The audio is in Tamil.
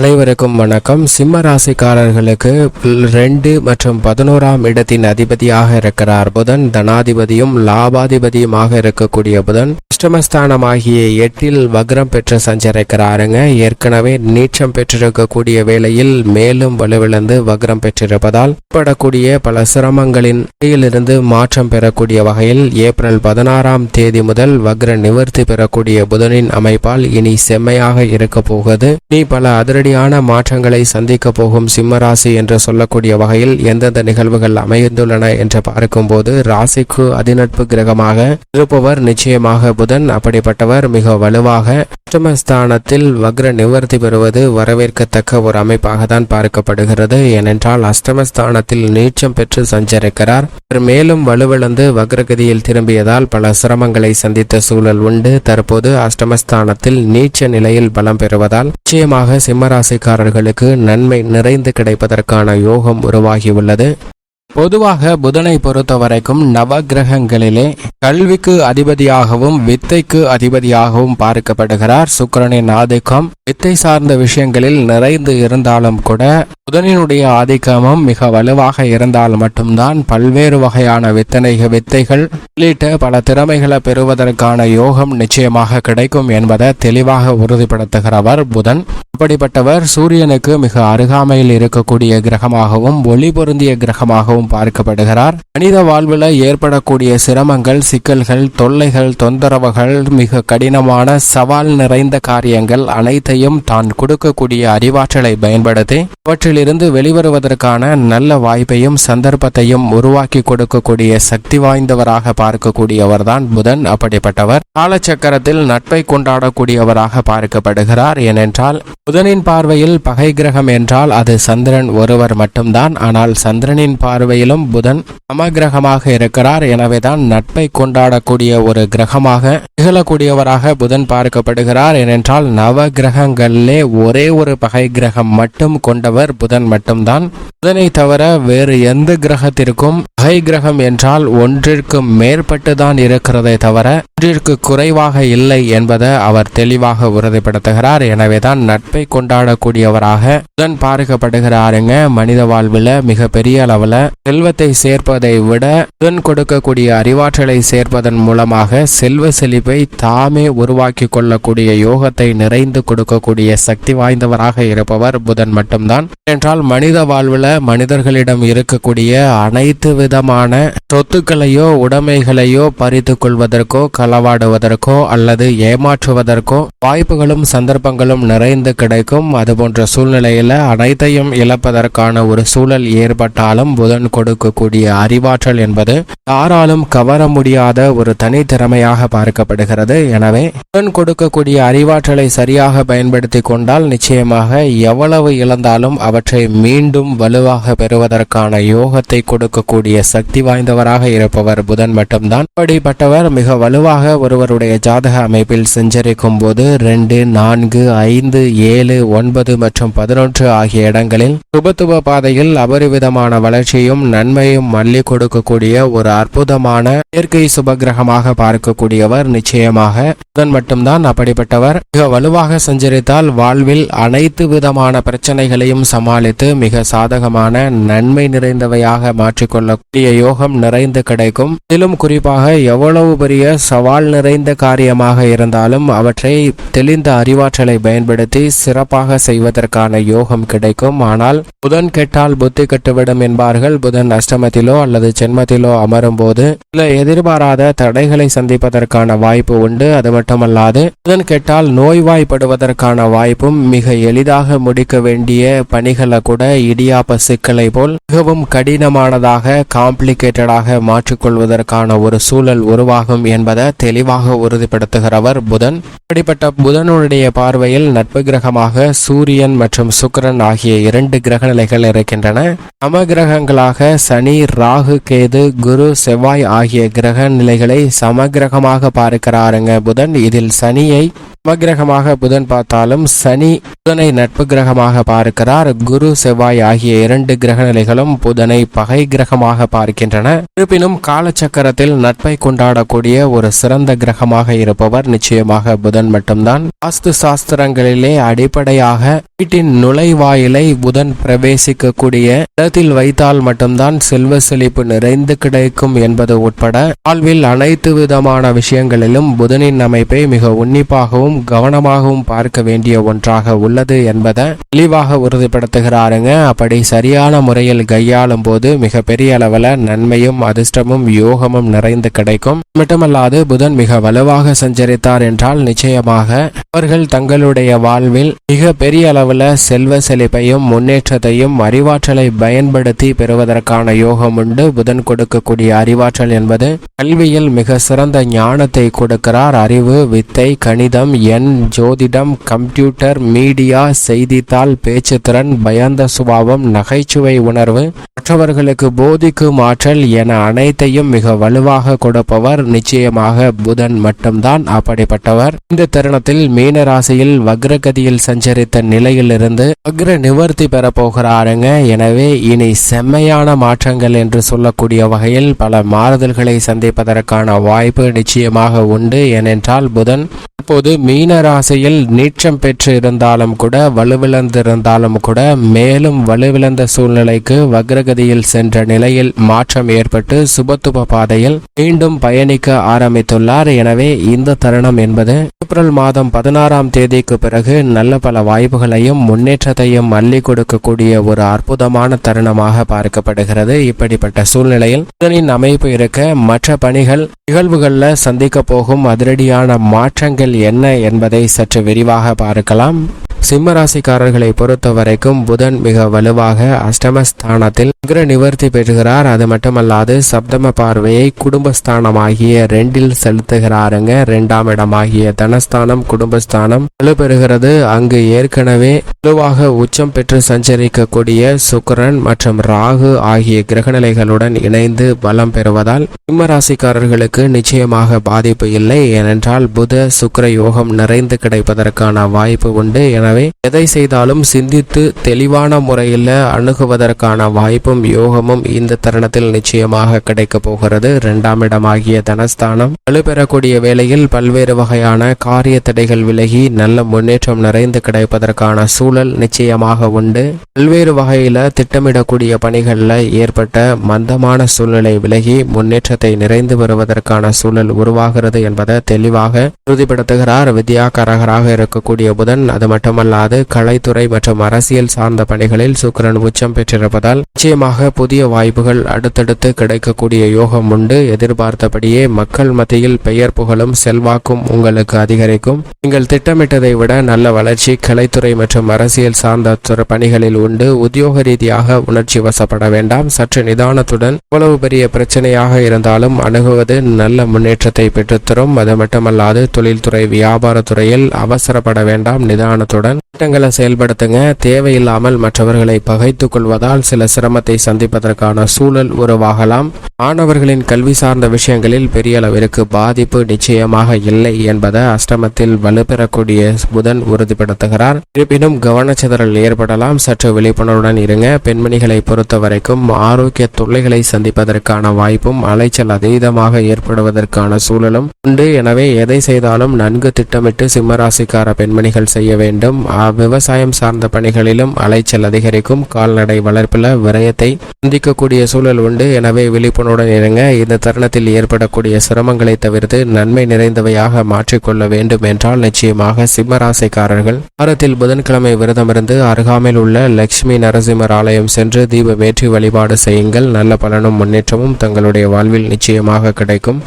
அனைவருக்கும் வணக்கம். சிம்ம ராசிக்காரர்களுக்கு ரெண்டு மற்றும் பதினோராம் இடத்தின் அதிபதியாக இருக்கிறார் புதன். தனாதிபதியும் லாபாதிபதியுமாக இருக்கக்கூடிய புதன். அஷ்டமஸ்தானமாகிய எட்டில் வக்ரம் பெற்று சஞ்சரிக்கிறாருங்க. ஏற்கனவே நீச்சம் பெற்றிருக்கக்கூடிய வேளையில் மேலும் வலுவிழந்து வக்ரம் பெற்றிருப்பதால் ஏற்படக்கூடிய பல சிரமங்களின் இருந்து மாற்றம் பெறக்கூடிய வகையில் ஏப்ரல் பதினாறாம் தேதி முதல் வக்ர நிவர்த்தி பெறக்கூடிய புதனின் அமைப்பால் இனி செம்மையாக இருக்க போகுது. நீ பல அதிரடியான மாற்றங்களை சந்திக்க போகும் சிம்மராசி என்று சொல்லக்கூடிய வகையில் எந்தெந்த நிகழ்வுகள் அமைந்துள்ளன என்று பார்க்கும்போது ராசிக்கு அதிநட்பு கிரகமாக இருப்பவர் நிச்சயமாக புதன் அப்படிப்பட்டவர் மிக வலுவாக அஷ்டமஸ்தானத்தில் வக்ர நிவர்த்தி பெறுவது வரவேற்கத்தக்க ஒரு அமைப்பாக தான் பார்க்கப்படுகிறது. ஏனென்றால் அஷ்டமஸ்தானத்தில் நீச்சம் பெற்று சஞ்சரிக்கிறார். இவர் மேலும் வலுவிழந்து வக்ரகதியில் திரும்பியதால் பல சிரமங்களை சந்தித்த சூழல் உண்டு. தற்போது அஷ்டமஸ்தானத்தில் நீச்ச நிலையில் பலம் பெறுவதால் நிச்சயமாக சிம்மராசிக்காரர்களுக்கு நன்மை நிறைந்து கிடைப்பதற்கான யோகம் உருவாகியுள்ளது. பொதுவாக புதனை பொறுத்த வரைக்கும் நவகிரகங்களிலே கல்விக்கு அதிபதியாகவும் வித்தைக்கு அதிபதியாகவும் பார்க்கப்படுகிறார். சுக்கிரனின் ஆதிக்கம் வித்தை சார்ந்த விஷயங்களில் நிறைந்து இருந்தாலும் கூட புதனினுடைய ஆதிக்கமும் மிக வலுவாக இருந்தால் மட்டும்தான் பல்வேறு வகையான வித்தனை வித்தைகள் உள்ளிட்ட பல திறமைகளை பெறுவதற்கான யோகம் நிச்சயமாக கிடைக்கும் என்பதை தெளிவாக உறுதிப்படுத்துகிறவர் புதன். அப்படிப்பட்டவர் சூரியனுக்கு மிக அருகாமையில் இருக்கக்கூடிய கிரகமாகவும் ஒளி பொருந்திய கிரகமாகவும் பார்க்கப்படுகிறார். மனித வாழ்வில் ஏற்படக்கூடிய சிரமங்கள் சிக்கல்கள் தொல்லைகள் தொந்தரவுகள் மிக கடினமான சவால் நிறைந்த காரியங்கள் அனைத்தையும் தான் கொடுக்கக்கூடிய அறிவாற்றலை பயன்படுத்தி அவற்றிலிருந்து வெளிவருவதற்கான நல்ல வாய்ப்பையும் சந்தர்ப்பத்தையும் உருவாக்கி கொடுக்கக்கூடிய சக்தி வாய்ந்தவராக பார்க்கக்கூடியவர்தான் புதன் அப்படிப்பட்டவர். காலச்சக்கரத்தில் நட்பை கொண்டாடக்கூடியவராக பார்க்கப்படுகிறார். ஏனென்றால் புதனின் பார்வையில் பகை கிரகம் என்றால் அது சந்திரன் ஒருவர் மட்டும்தான். ஆனால் சந்திரனின் பார்வையிலும் புதன் சமகிரகமாக இருக்கிறார். எனவேதான் நட்பை கொண்டாடக்கூடிய ஒரு கிரகமாக திகழக்கூடியவராக புதன் பார்க்கப்படுகிறார். ஏனென்றால் நவ கிரகங்களிலே ஒரே ஒரு பகை கிரகம் மட்டும் கொண்டவர் புதன் மட்டும்தான். புதனை தவிர வேறு எந்த கிரகத்திற்கும் பகை கிரகம் என்றால் ஒன்றிற்கு மேற்பட்டுதான் இருக்கிறதை தவிர ஒன்றிற்கு குறைவாக இல்லை என்பதை அவர் தெளிவாக உறுதிப்படுத்துகிறார். எனவேதான் நட்பை கொண்டாடக்கூடியவராக புதன் பார்க்கப்படுகிறாருங்க மனித வாழ்வில் மிக பெரிய அளவில் செல்வத்தை சேர்ப்பதை விட புதன் கொடுக்கக்கூடிய அறிவாற்றலை சேர்ப்பதன் மூலமாக செல்வ செழிப்பை தாமே உருவாக்கி கொள்ளக்கூடிய யோகத்தை நிறைந்து கொடுக்கக்கூடிய சக்தி வாய்ந்தவராக இருப்பவர் புதன் மட்டும்தான். என்றால் மனித வாழ்வில் மனிதர்களிடம் இருக்கக்கூடிய அனைத்து விதமான சொத்துக்களையோ உடைமைகளையோ பறித்து கொள்வதற்கோ களவாடுவதற்கோ அல்லது ஏமாற்றுவதற்கோ வாய்ப்புகளும் சந்தர்ப்பங்களும் நிறைந்து கிடைக்கும். அதுபோன்ற சூழ்நிலையில அனைத்தையும் இழப்பதற்கான ஒரு சூழல் ஏற்பட்டாலும் புதன் கொடுக்கக்கூடிய அறிவாற்றல் என்பது யாராலும் கவர முடியாத ஒரு தனித்திறமையாக பார்க்கப்படுகிறது. எனவே புதன் கொடுக்கக்கூடிய அறிவாற்றலை சரியாக பயன்படுத்தி கொண்டால் நிச்சயமாக எவ்வளவு இழந்தாலும் அவற்றை மீண்டும் வலு வலுவாக பெறுவதற்கான யோகத்தை கொடுக்கக்கூடிய சக்தி வாய்ந்தவராக இருப்பவர் புதன் மட்டும்தான். அப்படிப்பட்டவர் மிக வலுவாக ஒருவருடைய ஜாதக அமைப்பில் செஞ்சரிக்கும் போது ரெண்டு நான்கு ஐந்து ஏழு ஒன்பது மற்றும் பதினொன்று ஆகிய இடங்களில் சுபத்துவ பாதையில் அபரிவிதமான வளர்ச்சியும் நன்மையும் மல்லி கொடுக்கக்கூடிய ஒரு அற்புதமான இயற்கை சுபகிரகமாக பார்க்கக்கூடியவர் நிச்சயமாக புதன் மட்டும்தான். அப்படிப்பட்டவர் மிக வலுவாக சஞ்சரித்தால் வாழ்வில் அனைத்து விதமான பிரச்சனைகளையும் சமாளித்து மிக சாதகம் சாதகமான நன்மை நிறைந்தவையாக மாற்றிக்கொள்ளக்கூடிய யோகம் நிறைந்து கிடைக்கும். இதிலும் குறிப்பாக எவ்வளவு பெரிய சவால் நிறைந்த காரியமாக இருந்தாலும் அவற்றை தெளிந்த அறிவாற்றலை பயன்படுத்தி சிறப்பாக செய்வதற்கான யோகம் கிடைக்கும். ஆனால் புதன் கெட்டால் புத்தி கெட்டுவிடும் என்பார்கள். புதன் அஷ்டமத்திலோ அல்லது ஜென்மத்திலோ அமரும் போது சில எதிர்பாராத தடைகளை சந்திப்பதற்கான வாய்ப்பு உண்டு. அது மட்டுமல்லாது புதன் கெட்டால் நோய்வாய்ப்படுவதற்கான வாய்ப்பும் மிக எளிதாக முடிக்க வேண்டிய பணிகளை கூட இடியாப்ப சிக்கலை போல் மிகவும் கடினமானதாக காம்ப்ளிகேட்டடாக மாற்றிக்கொள்வதற்கான ஒரு சூழல் உருவாகும் என்பதை தெளிவாக உறுதிப்படுத்துகிறவர் புதன். அப்படிப்பட்ட புதனுடைய பார்வையில் நட்பு கிரகமாக சூரியன் மற்றும் சுக்கரன் ஆகிய இரண்டு கிரக நிலைகள் இருக்கின்றன. சம கிரகங்களாக சனி ராகு கேது குரு செவ்வாய் ஆகிய கிரக நிலைகளை சமகிரகமாக பார்க்கிறாருங்க புதன். இதில் சனியை நவகிரகமாக புதன் பார்த்தாலும் சனி புதனை நட்பு கிரகமாக பார்க்கிறார். குரு செவ்வாய் ஆகிய இரண்டு கிரக நிலைகளும் புதனை பகை கிரகமாக பார்க்கின்றன. இருப்பினும் காலச்சக்கரத்தில் நட்பை கொண்டாடக்கூடிய ஒரு சிறந்த கிரகமாக இருப்பவர் நிச்சயமாக புதன் மட்டும்தான். வாஸ்து சாஸ்திரங்களிலே அடிப்படையாக வீட்டின் நுழைவாயிலை புதன் பிரவேசிக்கக்கூடிய இடத்தில் வைத்தால் மட்டும்தான் செல்வ செழிப்பு நிறைந்து கிடைக்கும் என்பது உட்பட வாழ்வில் அனைத்து விதமான விஷயங்களிலும் புதனின் அமைப்பை மிக உன்னிப்பாகவும் கவனமாகவும் பார்க்க வேண்டிய ஒன்றாக உள்ளது என்பதை தெளிவாக உறுதிப்படுத்துகிறாருங்க. அப்படி சரியான முறையில் கையாளும் போது மிக பெரிய அளவில் நன்மையும் அதிர்ஷ்டமும் யோகமும் நிறைந்து கிடைக்கும். மட்டுமல்லாது புதன் மிக வலுவாக சஞ்சரித்தார் என்றால் நிச்சயமாக அவர்கள் தங்களுடைய வாழ்வில் மிக பெரிய அளவில் செல்வ செழிப்பையும் முன்னேற்றத்தையும் அறிவாற்றலை பயன்படுத்தி பெறுவதற்கான யோகம் உண்டு. புதன் கொடுக்கக்கூடிய அறிவாற்றல் என்பது கல்வியில் மிக சிறந்த ஞானத்தை கொடுக்கிறார். அறிவு வித்தை கணிதம் எண் ஜோதிடம் கம்ப்யூட்டர் மீடியா செய்தித்தாள் பேச்சுத்திறன் பயந்த சுபாவம் நகைச்சுவை உணர்வு. மற்றவர்களுக்கு போதிக்கும் ஆற்றல் என அனைத்தையும் மிக வலுவாக கொடுப்பவர் நிச்சயமாக புதன் மட்டும்தான் அப்படிப்பட்டவர். இந்த தருணத்தில் மீன ராசியில் வக்ரகதியில் சஞ்சரித்த நிலையிலிருந்து வக்ர நிவர்த்தி பெற போகிறாருங்க. எனவே இனி செம்மையான மாற்றங்கள் என்று சொல்லக்கூடிய வகையில் பல மாறுதல்களை சந்திப்பதற்கான வாய்ப்பு நிச்சயமாக உண்டு. ஏனென்றால் புதன் அப்போது மீன ராசியில் நீச்சம் பெற்று இருந்தாலும் கூட வலுவிழந்திருந்தாலும் கூட மேலும் வலுவிழந்த சூழ்நிலைக்கு வக்ரகதியில் சென்ற நிலையில் மாற்றம் ஏற்பட்டு சுபத்துப பாதையில் மீண்டும் பயணிக்க ஆரம்பித்துள்ளார். எனவே இந்த தருணம் என்பது ஏப்ரல் மாதம் பதினாறாம் தேதிக்கு பிறகு நல்ல பல வாய்ப்புகளையும் முன்னேற்றத்தையும் அள்ளி கொடுக்கக்கூடிய ஒரு அற்புதமான தருணமாக பார்க்கப்படுகிறது. இப்படிப்பட்ட சூழ்நிலையில் புதனின் அமைப்பு இருக்க மற்ற பணிகள் நிகழ்வுகளில் சந்திக்க போகும் அதிரடியான மாற்றங்கள் என்ன என்பதை சற்று விரிவாக பார்க்கலாம். சிம்ம ராசிக்காரர்களை பொறுத்த வரைக்கும் புதன் மிக வலுவாக அஷ்டமஸ்தானத்தில் உக்ர நிவர்த்தி பெறுகிறார். அது மட்டுமல்லாது சப்தம பார்வையை குடும்பஸ்தானமாகிய ரெண்டில் செலுத்துகிறாருங்க. இரண்டாம் இடமாகிய தனஸ்தானம் குடும்பஸ்தானம் வலுப்பெறுகிறது. அங்கு ஏற்கனவே வலுவாக உச்சம் பெற்று சஞ்சரிக்கக்கூடிய சுக்கரன் மற்றும் ராகு ஆகிய கிரகநிலைகளுடன் இணைந்து பலம் பெறுவதால் சிம்ம ராசிக்காரர்களுக்கு நிச்சயமாக பாதிப்பு இல்லை. ஏனென்றால் புத சுக்கிர யோகம் நிறைந்து கிடைப்பதற்கான வாய்ப்பு உண்டு. என எனவே எதை செய்தாலும் சிந்தித்து தெளிவான முறையில் அணுகுவதற்கான வாய்ப்பும் யோகமும் இந்த தருணத்தில் நிச்சயமாக கிடைக்க போகிறது. இரண்டாம் இடமாகிய தனஸ்தானம். வலுப்பெறக்கூடிய வேளையில் பல்வேறு வகையான காரிய தடைகள் விலகி நல்ல முன்னேற்றம் நிறைந்து கிடைப்பதற்கான சூழல் நிச்சயமாக உண்டு. பல்வேறு வகையில திட்டமிடக்கூடிய பணிகளில் ஏற்பட்ட மந்தமான சூழ்நிலை விலகி முன்னேற்றத்தை நிறைந்து வருவதற்கான சூழல் உருவாகிறது என்பதை தெளிவாக உறுதிப்படுத்துகிறார். வித்யாகாரகராக இருக்கக்கூடிய புதன் அது மட்டுமல்லாது கலைத்துறை மற்றும் அரசியல் சார்ந்த பணிகளில் சுக்கரன் உச்சம் பெற்றிருப்பதால் நிச்சயமாக புதிய வாய்ப்புகள் அடுத்தடுத்து கிடைக்கக்கூடிய யோகம் உண்டு. எதிர்பார்த்தபடியே மக்கள் மத்தியில் பெயர் புகழும் செல்வாக்கும் உங்களுக்கு அதிகரிக்கும். நீங்கள் திட்டமிட்டதை விட நல்ல வளர்ச்சி கலைத்துறை மற்றும் அரசியல் சார்ந்த துறை பணிகளில் உண்டு. உத்தியோக ரீதியாக உணர்ச்சி வசப்பட வேண்டாம். சற்று நிதானத்துடன் எவ்வளவு பெரிய பிரச்சனையாக இருந்தாலும் அணுகுவது நல்ல முன்னேற்றத்தை பெற்றுத்தரும். அது மட்டுமல்லாது தொழில்துறை வியாபாரத்துறையில் அவசரப்பட வேண்டாம். நிதானத்துடன் திட்டங்களை செயல்படுத்துங்க. தேவையில்லாமல் மற்றவர்களை பகைத்துக் கொள்வதால் சில சிரமத்தை சந்திப்பதற்கான சூழல் உருவாகலாம். மாணவர்களின் கல்வி சார்ந்த விஷயங்களில் பெரிய அளவிற்கு பாதிப்பு நிச்சயமாக இல்லை என்பதை அஷ்டமத்தில் வலுப்பெறக்கூடிய புதன் உறுதிப்படுத்துகிறார். இருப்பினும் கவனச்சிதறல் ஏற்படலாம். சற்று விழிப்புணர்வுடன் இருங்க. பெண்மணிகளை பொறுத்த வரைக்கும் ஆரோக்கிய தொல்லைகளை சந்திப்பதற்கான வாய்ப்பும் அலைச்சல் அதீதமாக ஏற்படுவதற்கான சூழலும் உண்டு. எனவே எதை செய்தாலும் நன்கு திட்டமிட்டு சிம்மராசிக்கார பெண்மணிகள் செய்ய வேண்டும். விவசாயம் சார்ந்த பணிகளிலும் அலைச்சல் அதிகரிக்கும். கால்நடை வளர்ப்பில் விரயத்தை சந்திக்கக்கூடிய சூழல் உண்டு. எனவே விழிப்புணர்வுடன் இருங்க இந்த தருணத்தில் ஏற்படக்கூடிய சிரமங்களை தவிர்த்து நன்மை நிறைந்தவையாக மாற்றிக்கொள்ள வேண்டும் என்றால் நிச்சயமாக சிம்மராசிக்காரர்கள் வாரத்தில் புதன்கிழமை விரதமிருந்து அருகாமையில் உள்ள லட்சுமி நரசிம்மர் ஆலயம் சென்று தீபமேற்றி வழிபாடு செய்யுங்கள். நல்ல பலனும் முன்னேற்றமும் தங்களுடைய வாழ்வில் நிச்சயமாக கிடைக்கும்.